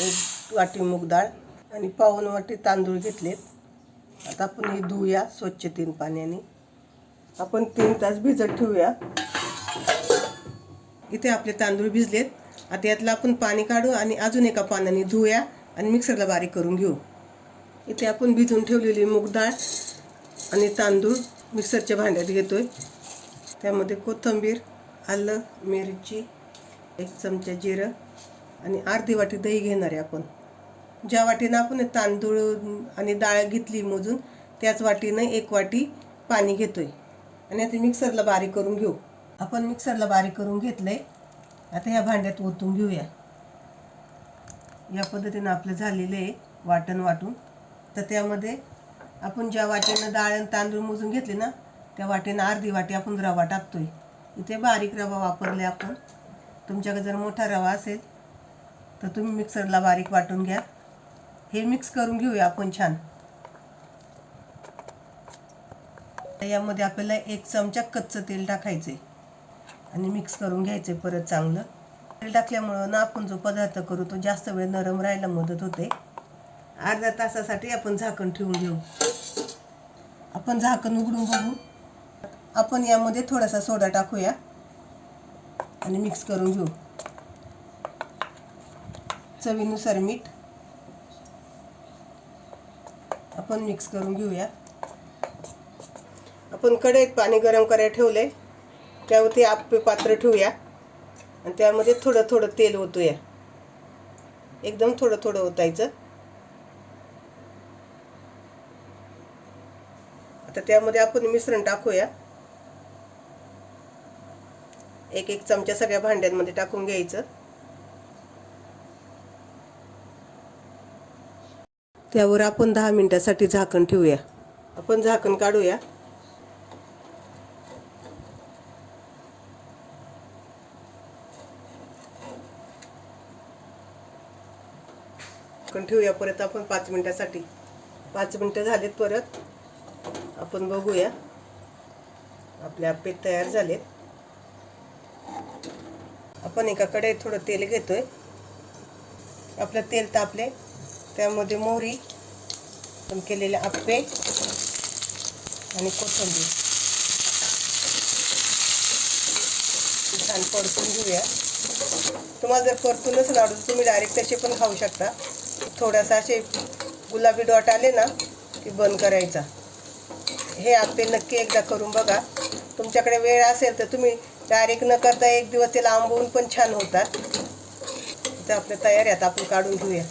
एक वाटी मूग डाळ आणि पाऊन वाटी तांदूळ घेतलेत. आता आपण हे धुवूया स्वच्छ तीन पाण्याने. आपण तीन तास भिजत ठेवूया. इथे आपले तांदूळ भिजलेत. आता यातलं आपण पाणी काढू आणि अजून एका पाण्याने धुवूया आणि मिक्सरला बारीक करून घेऊ. इथे आपण भिजून ठेवलेली मूग डाळ आणि तांदूळ मिक्सरच्या भांड्यात घेतोय. त्यामध्ये कोथिंबीर आलं मिरची एक चमचा जिरं आणि अर्धी वाटी दही घेणार आहे आपण. ज्या वाटीनं आपण तांदूळ आणि डाळ घेतली मोजून त्याच वाटीनं एक वाटी पाणी घेतो आहे आणि आता मिक्सरला बारीक करून घेऊ. आपण मिक्सरला बारीक करून घेतलं आहे आता ह्या भांड्यात ओतून घेऊया. या पद्धतीनं आपलं झालेलं आहे वाटण वाटून. तर त्यामध्ये आपण ज्या वाटेनं डाळ आणि तांदूळ मोजून घेतले ना त्या वाटेनं अर्धी वाटी आपण रवा टाकतोय. इथे बारीक रवा वापरले आपण. तुमच्याकडे जर मोठा रवा असेल तर तुम्ही मिक्सरला बारीक वाटून घ्या. हे मिक्स करून घेऊया आपण छान. यामध्ये आपल्याला एक चमचा कच्चं तेल टाकायचं आणि मिक्स करून घ्यायचे परत चांगलं. तेल टाकल्यामुळं ना आपण जो पदार्थ करू तो जास्त वेळ नरम राहायला मदत होते. अर्ध्या तासासाठी आपण झाकण ठेवून घेऊ. आपण झाकण उघडून बघू. आपण यामध्ये थोडासा सोडा टाकूया. आणि मिक्स करून घेऊ. चवीनुसार मीठ आपण मिक्स करून घेऊया. आपण कढईत पाणी गरम करायला ठेवले त्यावरती आपे पात्र ठेवूया. आणि त्यामध्ये थोडं थोडं तेल ओतूया. एकदम थोडं थोडं ओतायचं. आता त्यामध्ये आपण मिश्रण टाकूया. एक एक चमचा सगळ्या भांड्यांमध्ये टाकून घ्यायचं. त्यावर आपण दहा मिनिटासाठी झाकण ठेवूया. आपण झाकण काढूया. झाकण ठेवूया परत आपण पाच मिनिटासाठी. पाच मिनिटं झालेत परत. आपण बघूया. आपले आपे तयार झालेत. आपण एका कढईत थोडं तेल घेतोय. आपलं तेल तापले त्यामध्ये मोहरी पण केलेले आप्पे आणि कोथिंबीर. छान परतून घेऊया. तुम्हाला जर परतूनच लाडू तुम्ही डायरेक्ट तसे पण खाऊ शकता. थोडासा असे गुलाबी डॉट आले ना की बंद करायचा. हे आप्पे नक्की एकदा करून बघा. तुमच्याकडे वेळ असेल तर तुम्ही डायरेक्ट न करता एक दिवस त्याला आंबवून पण छान होतात. ते आपल्या तयार आहेत आपण काढून घेऊया.